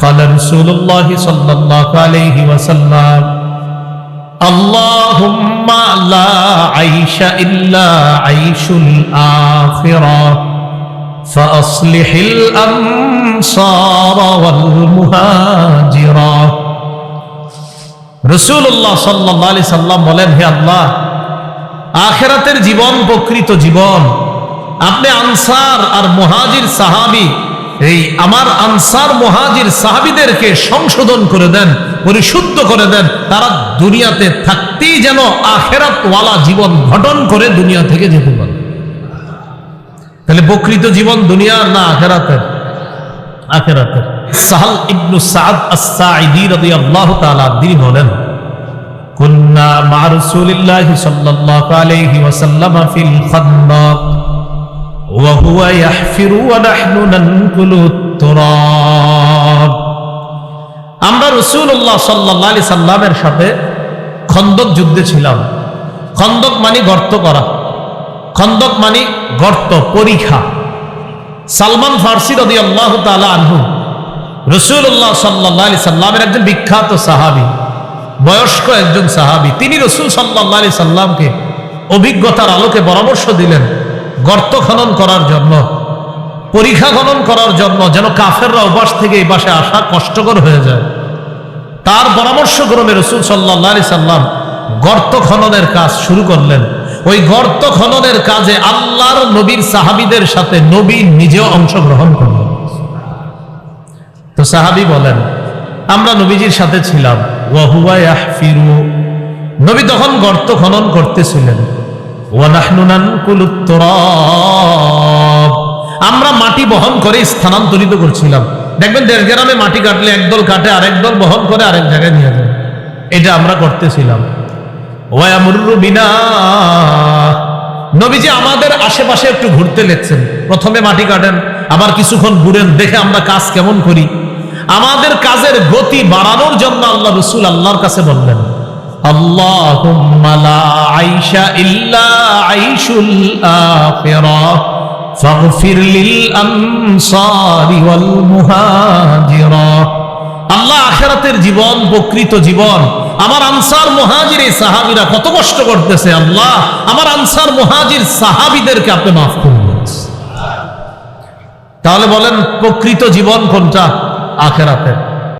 قال رسول الله صلى الله عليه وسلم اللهم لا عيش إلا عيش الآخرة فأصلح الأنصار والمهاجرة রসুল্লাহ সাল্লাহ আলি সাল্লাম বলেন হে আল্লাহ আখেরাতের জীবন প্রকৃত জীবন আপনি আনসার আর মহাজির সাহাবি এই আমার আনসার মহাজির সাহাবিদেরকে সংশোধন করে দেন, পরিশুদ্ধ করে দেন, তারা দুনিয়াতে থাকতেই যেন আখেরাতওয়ালা জীবন গঠন করে দুনিয়া থেকে যেতে পারে। তাহলে প্রকৃত জীবন দুনিয়ার না আখেরাতের? আখেরাতের। সাহাল ইবনু সাদ আস-সাঈদী রাদিয়াল্লাহু তাআলা তিনি বলেন, কুন্না মা রাসূলিল্লাহি সাল্লাল্লাহু আলাইহি ওয়াসাল্লাম ফিল খান্দাক আমরা রাসূলুল্লাহ সাল্লাল্লাহু আলাইহি সাল্লামের সাথে খন্দক যুদ্ধে ছিলাম। খন্দক মানে গর্ত করা। খন্দক মানে গর্ত, পরীক্ষা। সালমান ফার্সি রদি আল্লাহ আনহু রসুল্লাহ সাল্লাহ আলি সাল্লামের একজন বিখ্যাত সাহাবি, বয়স্ক একজন সাহাবি, তিনি রসুল সাল্লাহ সাল্লামকে অভিজ্ঞতার আলোকে পরামর্শ দিলেন। গর্ত খনন করার জন্য, পরীক্ষা খনন করার জন্য যেন কাফেররা উপাস থেকে এই পাশে আসা কষ্টকর হয়ে যায়। তার পরামর্শ ক্রমে রসুল সাল্লাহ সাল্লাম গর্ত খননের কাজ শুরু করলেন। ওই গর্ত খননের কাজে আল্লাহর নবীর সাহাবিদের সাথে নবী নিজেও অংশগ্রহণ করলেন। তো সাহাবি বলেন, আমরা নবীজির সাথে ছিলাম। ওয়াহুয়া নবী তখন গর্ত খনন করতেছিলেন। আমরা মাটি বহন করে স্থানান্তরিত করছিলাম। দেখবেন দেশ গ্রামে মাটি কাটলে একদল কাটে, আরেক দল বহন করে আরেক জায়গায় নিয়ে যায়। এটা আমরা করতেছিলাম। বিনা। নবীজি আমাদের আশেপাশে একটু ঘুরতে লেগছেন প্রথমে মাটি কাটেন, আবার কিছুক্ষণ ঘুরেন, দেখে আমরা কাজ কেমন করি। আমাদের কাজের গতি বাড়ানোর জন্য আল্লাহ রসুল আল্লাহর কাছে বললেন। আইশা ইল্লা আইশুল আখিরাহ ফাগফির লিল আনসারি ওয়াল মুহাজিরা। আল্লাহ আখেরাতের জীবন, প্রকৃত জীবন। আমার আনসার মহাজির এই সাহাবিরা কত কষ্ট করতেছে আল্লাহ। আমার আনসার মহাজির সাহাবিদেরকে আপনি মাফ করুন তাহলে বলেন, প্রকৃত জীবন কোনটা? আখেরাতের।